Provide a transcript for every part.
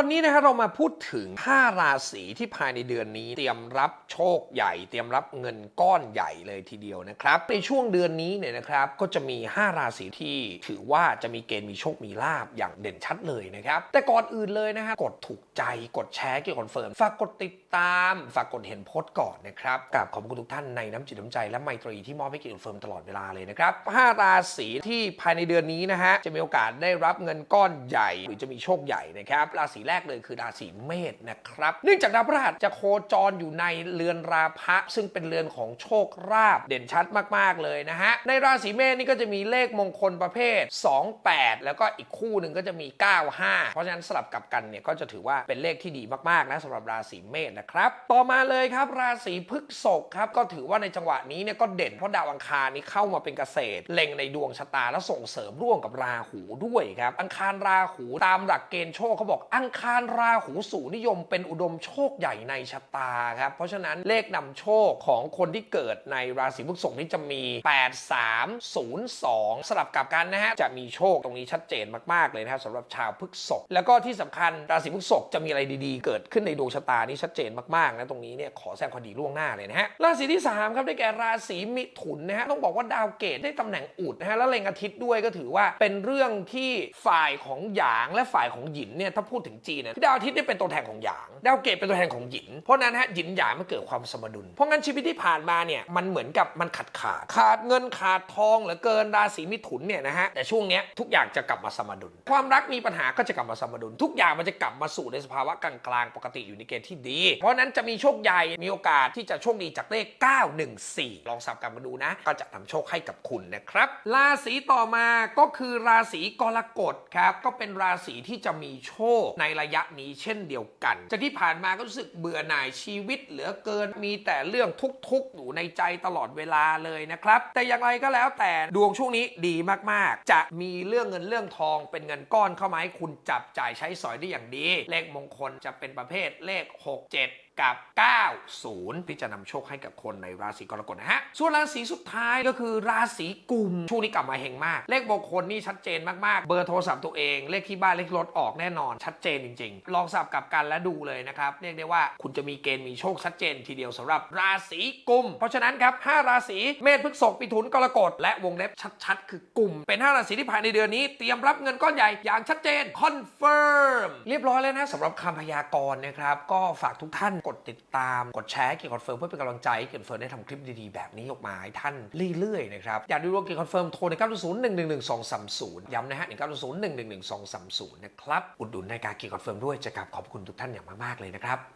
วันนี้นะครับเรามาพูดถึง 5 ราศีที่ภายในเดือนนี้ เตรียมรับโชคใหญ่ เตรียมรับเงินก้อนใหญ่เลยทีเดียวนะครับ ในช่วงเดือนนี้เนี่ยนะครับก็จะมี 5 ราศีที่ถือว่าจะมีเกณฑ์มีโชคมีลาบอย่างเด่นชัดเลยนะครับ แต่ก่อนอื่นเลยนะฮะกดถูกใจกดแชร์กี่คอนเฟิร์มฝากกดติด ตาม ฝากกดเห็นโพสต์ก่อนนะครับกราบขอบคุณทุกท่านในน้ำจิตน้ำใจและไมตรีที่มอบให้กี่ยวกับคอนเฟิร์มตลอดเวลาเลยนะครับ5ราศีที่ภายในเดือนนี้นะฮะจะมีโอกาสได้รับเงินก้อนใหญ่ หรือจะมีโชคใหญ่นะครับ ราศีแรกเลยคือราศีเมษนะครับ เนื่องจากดาวพฤหัสจะโคจรอยู่ในเรือนราพะ ซึ่งเป็นเรือนของโชคลาภเด่นชัดมากๆเลยนะฮะในราศีเมษนี่ก็จะมีเลขมงคลประเภท 28 แล้วก็อีกคู่หนึ่งก็จะมี 95 เพราะฉะนั้นสลับกับกันเนี่ยก็จะถือว่าเป็นเลขที่ดีมากๆนะสำหรับราศีเมษนะครับ ต่อมาเลยครับราศีพฤษภครับก็ถือว่าในจังหวะนี้เนี่ยก็เด่นเพราะดาวอังคารนี้เข้ามาเป็นเกษตร เล็งในดวงชะตาและส่งเสริมร่วมกับราหูด้วยครับ อังคารราหูตามหลักเกณฑ์โชคเขาบอกอังคารราหูสูนิยมเป็นอุดมโชคใหญ่ในชะตาครับ เพราะฉะนั้นเลขนำโชคของคนที่เกิดในราศีพฤษภนี่จะมี 8302 สลับกับกันนะฮะจะมีโชคตรงนี้ชัดเจนมากๆเลยนะครับสำหรับชาวพฤษภแล้วก็ที่สำคัญราศีพฤษภจะมีอะไรดีๆ เกิดขึ้นในดวงชะตานี่ชัดเจนมากๆนะตรงนี้เนี่ยขอแสดงความดีล่วงหน้าเลยนะฮะราศีที่สามครับได้แก่ราศีมิถุนนะฮะต้องบอกว่าดาวเกตได้ตำแหน่งอุดนะฮะแล้วเล็งอาทิตย์ด้วยก็ถือว่าเป็นเรื่องที่ฝ่ายของหยางและฝ่ายของหยินเนี่ยถ้าพูดถึงจีนเนี่ยดาวอาทิตย์เนี่ยเป็นตัวแทนของหยาง ดาวเกตเป็นตัวแทนของหยิน เพราะนั้นฮะหยินหยางมันเกิดความสมดุล เพราะงั้นชีวิตที่ผ่านมาเนี่ยมันเหมือนกับมันขาดขาดขาดเงินขาดทองเหลือเกินราศีมิถุนเนี่ยนะฮะแต่ช่วงเนี้ยทุกอย่างจะกลับมาสมดุล ความรักมีปัญหาก็จะกลับมาสมดุล ทุกอย่างมันจะกลับมาสู่ในสภาวะกลางๆปกติอยู่ในเกณฑ์ที่ดีเพราะนั้นจะมีโชคใหญ่ มีโอกาสที่จะโชคดีจากเลข 914 ลองสับกันมาดูนะ ก็จะนำโชคให้กับคุณนะครับ ราศีต่อมาก็คือราศีกรกฎครับ ก็เป็นราศีที่จะมีโชคในระยะนี้เช่นเดียวกันจากที่ผ่านมาก็รู้สึกเบื่อหน่ายชีวิตเหลือเกิน มีแต่เรื่องทุกข์ๆอยู่ในใจตลอดเวลาเลยนะครับ แต่อย่างไรก็แล้วแต่ดวงช่วงนี้ดีมากๆ จะมีเรื่องเงินเรื่องทองเป็นเงินก้อนเข้ามาให้คุณจับจ่ายใช้สอยได้อย่างดี เลขมงคลจะเป็นประเภทเลข 6 7 Bip. กับ 90 ที่จะนำโชคให้กับคนในราศีกรกฎนะฮะ ส่วนราศีสุดท้ายก็คือราศีกุม ช่วงนี้กลับมาเฮงมาก เลขมงคลนี่ชัดเจนมาก ๆ เบอร์โทรศัพท์ตัวเอง เลขที่บ้านเลขรถออกแน่นอน ชัดเจนจริง ๆ ลองสับกับกันและดูเลยนะครับ เรียกได้ว่าคุณจะมีเกณฑ์มีโชคชัดเจนทีเดียวสำหรับราศีกุม เพราะฉะนั้นครับ 5 ราศีเมษพฤษภมิถุนกรกฎและวงเล็บชัด ๆ คือกลุ่ม เป็น 5 ราศีที่ภายในเดือนนี้เตรียมรับเงินก้อนใหญ่อย่างชัดเจนคอนเฟิร์มเรียบร้อยแล้วนะสำหรับคำพยากรณ์นะครับก็ฝากทุกท่านกดติดตาม กดแชร์เกี่ยวกับคอนเฟิร์มเพื่อเป็นกำลังใจให้เกี่ยวกับคอนเฟิร์มได้ทำคลิปดีๆ แบบนี้ออกมาให้ท่านเรื่อยๆนะครับอยากดูรวมเกี่ยวกับคอนเฟิร์มโทรใน9 0 1 1 1 2 3 0ย้ำนะฮะ1 9 0 1 1 1 2 3 0นะครับอุดหนุนในการเกี่ยวกับคอนเฟิร์มด้วยจะกราบขอบคุณทุกท่านอย่างมากๆเลยนะครับ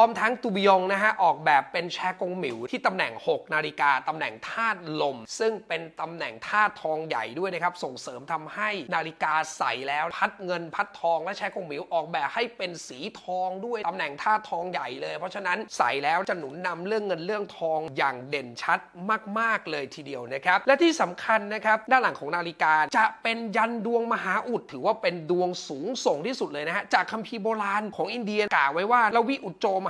ร้อมทั้งตูบิยงนะฮะออกแบบเป็นแชกงหมิวที่ตำแหน่ง 6 นาฬิกาตำแหน่งธาตุลม ซึ่งเป็นตำแหน่งธาตุทองใหญ่ด้วยนะครับ ส่งเสริมทำให้นาฬิกาใสแล้วพัดเงินพัดทองและแชกงหมิวออกแบบให้เป็นสีทองด้วยตำแหน่งธาตุทองใหญ่เลย เพราะฉะนั้นใสแล้วจะหนุนนำเรื่องเงินเรื่องทองอย่างเด่นชัดมาก ๆ เลยทีเดียวนะครับ และที่สำคัญนะครับด้านหลังของนาฬิกาจะเป็นยันดวงมหาอุดถือว่าเป็นดวงสูงส่งที่สุดเลยนะฮะจากคัมภีร์โบราณของอินเดียกล่าวไว้ว่าลวิอุจโจม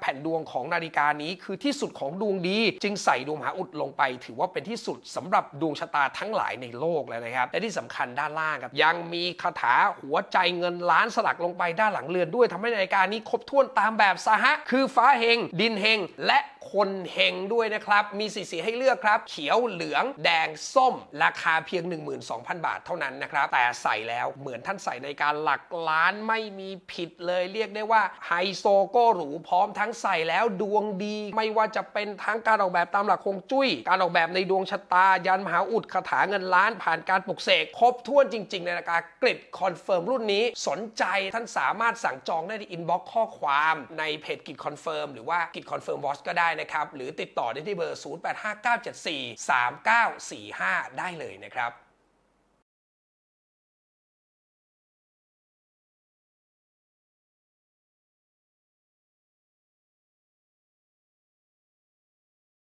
แผ่นดวงของนาฬิกานี้คือที่สุดของดวงดี จึงใส่ดวงมหาอุดลงไป ถือว่าเป็นที่สุดสำหรับดวงชะตาทั้งหลายในโลกเลยนะครับ และที่สำคัญด้านล่างครับยังมีคาถาหัวใจเงินล้านสลักลงไปด้านหลังเรือนด้วยทำให้นาฬิกานี้ครบถ้วนตามแบบสหะคือฟ้าเฮงดินเฮงและคนเฮงด้วยนะครับ มีสีสีให้เลือกครับ เขียวเหลือง แดงส้ม ราคาเพียง 12,000 บาทเท่านั้นนะครับ แต่ใส่แล้วเหมือนท่านใส่ในการหลักล้านไม่มีผิดเลยเรียกได้ว่าไฮโซโก็หรูพร้อมทั้งใส่แล้วดวงดี ไม่ว่าจะเป็นทั้งการออกแบบตามหลักฮวงจุ้ย การออกแบบในดวงชะตา ยันมหาอุดคาถาเงินล้านผ่านการปลุกเสกครบถ้วนจริง ๆ ในราคากริดคอนเฟิร์มรุ่นนี้สนใจท่านสามารถสั่งจองได้ในอินบ็อกซ์ข้อความในเพจกิจคอนเฟิร์มหรือว่ากิจคอนเฟิร์มวอชก็ได้นะครับ หรือติดต่อได้ที่เบอร์ 0859743945 ได้เลยนะครับ